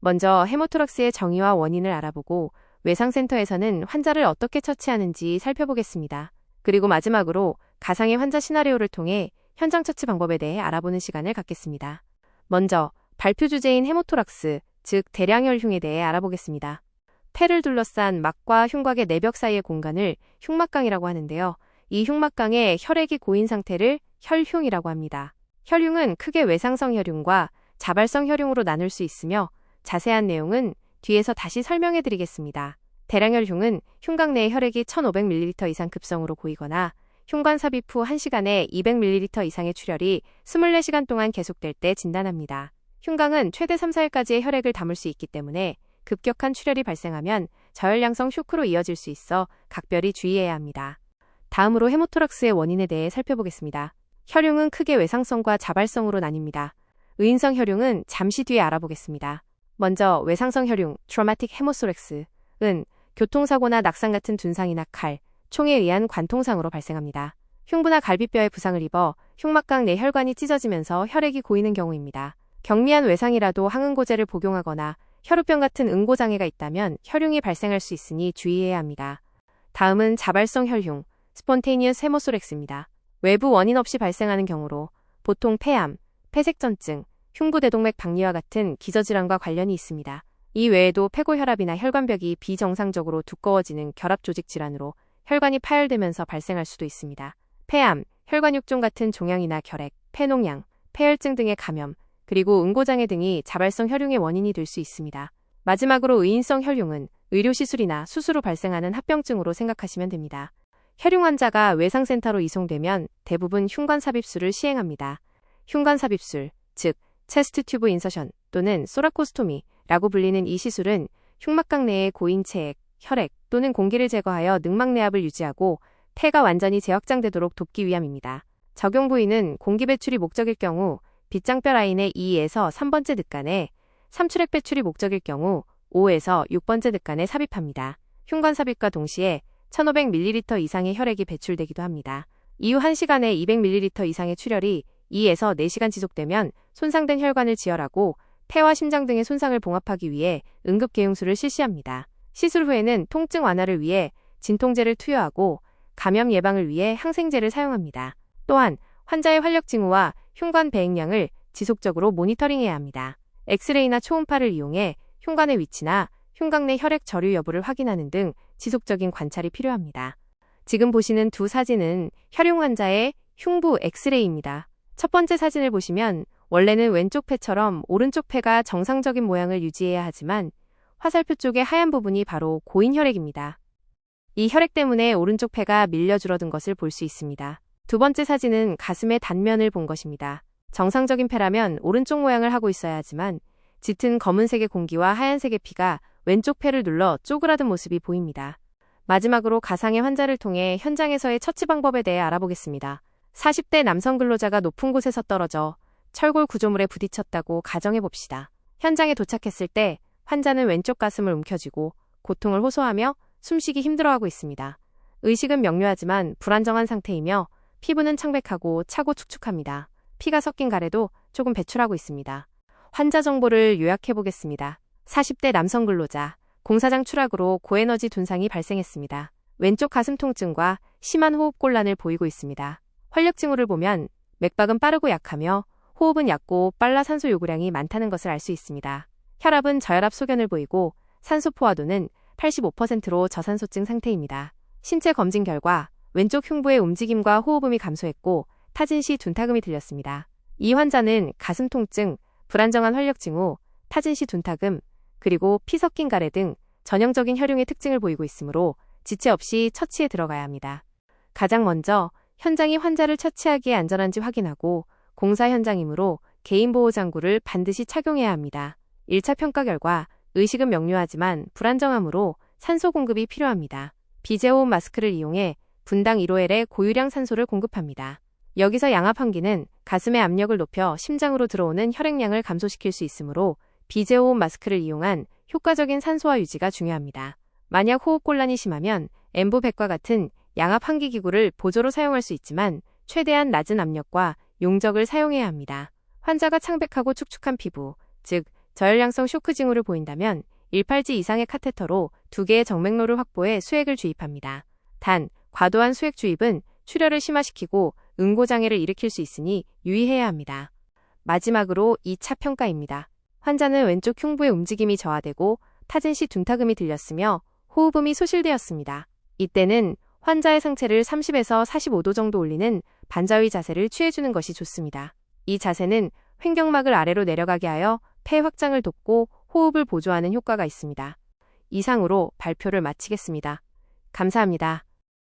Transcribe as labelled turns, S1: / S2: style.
S1: 먼저 헤모토락스의 정의와 원인을 알아보고 외상센터에서는 환자를 어떻게 처치하는지 살펴보겠습니다. 그리고 마지막으로 가상의 환자 시나리오를 통해 현장 처치 방법에 대해 알아보는 시간을 갖겠습니다. 먼저 발표 주제인 헤모토락스, 즉 대량혈흉에 대해 알아보겠습니다. 폐를 둘러싼 막과 흉곽의 내벽 사이의 공간을 흉막강이라고 하는데요. 이 흉막강의 혈액이 고인 상태를 혈흉이라고 합니다. 혈흉은 크게 외상성 혈흉과 자발성 혈흉으로 나눌 수 있으며 자세한 내용은 뒤에서 다시 설명해 드리겠습니다. 대량혈흉은 흉곽 내의 혈액이 1500ml 이상 급성으로 고이거나 흉관 삽입 후 1시간에 200ml 이상의 출혈이 24시간 동안 계속될 때 진단합니다. 흉곽은 최대 3, 4일까지의 혈액을 담을 수 있기 때문에 급격한 출혈이 발생하면 저혈량성 쇼크로 이어질 수 있어 각별히 주의해야 합니다. 다음으로 헤모토락스의 원인에 대해 살펴보겠습니다. 혈흉은 크게 외상성과 자발성으로 나뉩니다. 의인성 혈흉은 잠시 뒤에 알아보겠습니다. 먼저 외상성 혈흉, 트로마틱 헤모소렉스은 교통사고나 낙상 같은 둔상이나 칼, 총에 의한 관통상으로 발생합니다. 흉부나 갈비뼈에 부상을 입어 흉막강 내 혈관이 찢어지면서 혈액이 고이는 경우입니다. 경미한 외상이라도 항응고제를 복용하거나 혈우병 같은 응고장애가 있다면 혈흉이 발생할 수 있으니 주의해야 합니다. 다음은 자발성 혈흉, 스폰테이니어스 헤모소렉스입니다. 외부 원인 없이 발생하는 경우로 보통 폐암, 폐색전증, 흉부대동맥 박리와 같은 기저질환과 관련이 있습니다. 이 외에도 폐고혈압이나 혈관벽이 비정상적으로 두꺼워지는 결합조직 질환으로 혈관이 파열되면서 발생할 수도 있습니다. 폐암, 혈관육종 같은 종양이나 결핵, 폐농양, 폐혈증 등의 감염, 그리고 응고장애 등이 자발성 혈흉의 원인이 될 수 있습니다. 마지막으로 의인성 혈흉은 의료시술이나 수술로 발생하는 합병증으로 생각하시면 됩니다. 혈흉 환자가 외상센터로 이송되면 대부분 흉관 삽입술을 시행합니다. 흉관 삽입술, 즉 체스트 튜브 인서션 또는 소라코스토미라고 불리는 이 시술은 흉막각 내의 고인 체액, 혈액 또는 공기를 제거하여 능막 내압을 유지하고 폐가 완전히 재확장되도록 돕기 위함입니다. 적용 부위는 공기 배출이 목적일 경우 빗장뼈 라인의 2에서 3번째 늑간에 삼출액 배출이 목적일 경우 5에서 6번째 늑간에 삽입합니다. 흉관 삽입과 동시에 1500ml 이상의 혈액이 배출되기도 합니다. 이후 1시간에 200ml 이상의 출혈이 2에서 4시간 지속되면 손상된 혈관을 지혈하고 폐와 심장 등의 손상을 봉합하기 위해 응급개용술을 실시합니다. 시술 후에는 통증 완화를 위해 진통제를 투여하고 감염 예방을 위해 항생제를 사용합니다. 또한 환자의 활력 징후와 흉관 배액량을 지속적으로 모니터링해야 합니다. 엑스레이나 초음파를 이용해 흉관의 위치나 흉곽 내 혈액 저류 여부를 확인하는 등 지속적인 관찰이 필요합니다. 지금 보시는 두 사진은 혈흉 환자의 흉부 엑스레이입니다. 첫 번째 사진을 보시면 원래는 왼쪽 폐처럼 오른쪽 폐가 정상적인 모양을 유지해야 하지만 화살표 쪽의 하얀 부분이 바로 고인 혈액입니다. 이 혈액 때문에 오른쪽 폐가 밀려 줄어든 것을 볼 수 있습니다. 두 번째 사진은 가슴의 단면을 본 것입니다. 정상적인 폐라면 오른쪽 모양을 하고 있어야 하지만 짙은 검은색의 공기와 하얀색의 피가 왼쪽 폐를 눌러 쪼그라든 모습이 보입니다. 마지막으로 가상의 환자를 통해 현장에서의 처치 방법에 대해 알아보겠습니다. 40대 남성 근로자가 높은 곳에서 떨어져 철골 구조물에 부딪혔다고 가정해 봅시다. 현장에 도착했을 때 환자는 왼쪽 가슴을 움켜쥐고 고통을 호소하며 숨쉬기 힘들어하고 있습니다. 의식은 명료하지만 불안정한 상태이며 피부는 창백하고 차고 축축합니다. 피가 섞인 가래도 조금 배출하고 있습니다. 환자 정보를 요약해 보겠습니다. 40대 남성 근로자, 공사장 추락으로 고에너지 둔상이 발생했습니다. 왼쪽 가슴 통증과 심한 호흡곤란을 보이고 있습니다. 활력 징후를 보면 맥박은 빠르고 약하며 호흡은 얕고 빨라 산소 요구량이 많다는 것을 알 수 있습니다. 혈압은 저혈압 소견을 보이고 산소 포화도는 85%로 저산소증 상태입니다. 신체 검진 결과 왼쪽 흉부의 움직임과 호흡음이 감소했고 타진 시 둔타금이 들렸습니다. 이 환자는 가슴 통증, 불안정한 활력 징후, 타진 시 둔타금, 그리고 피 섞인 가래 등 전형적인 혈용의 특징을 보이고 있으므로 지체 없이 처치에 들어가야 합니다. 가장 먼저 현장이 환자를 처치하기에 안전한지 확인하고 공사 현장이므로 개인 보호 장구를 반드시 착용해야 합니다. 1차 평가 결과 의식은 명료하지만 불안정함으로 산소 공급이 필요합니다. 비제호흡 마스크를 이용해 분당 1호L의 고유량 산소를 공급합니다. 여기서 양압 환기는 가슴의 압력을 높여 심장으로 들어오는 혈액량을 감소시킬 수 있으므로 비제호흡 마스크를 이용한 효과적인 산소화 유지가 중요합니다. 만약 호흡곤란이 심하면 엠보백과 같은 양압 환기 기구를 보조로 사용할 수 있지만 최대한 낮은 압력과 용적을 사용해야 합니다. 환자가 창백하고 축축한 피부, 즉 저혈량성 쇼크 징후를 보인다면 1팔지 이상의 카테터로 두 개의 정맥로를 확보해 수액을 주입합니다. 단, 과도한 수액 주입은 출혈을 심화시키고 응고장애를 일으킬 수 있으니 유의해야 합니다. 마지막으로 2차 평가입니다. 환자는 왼쪽 흉부의 움직임이 저하되고 타진 시 둔타금이 들렸으며 호흡음이 소실되었습니다. 이때는 환자의 상체를 30에서 45도 정도 올리는 반자의 자세를 취해주는 것이 좋습니다. 이 자세는 횡격막을 아래로 내려가게 하여 폐 확장을 돕고 호흡을 보조하는 효과가 있습니다. 이상으로 발표를 마치겠습니다. 감사합니다.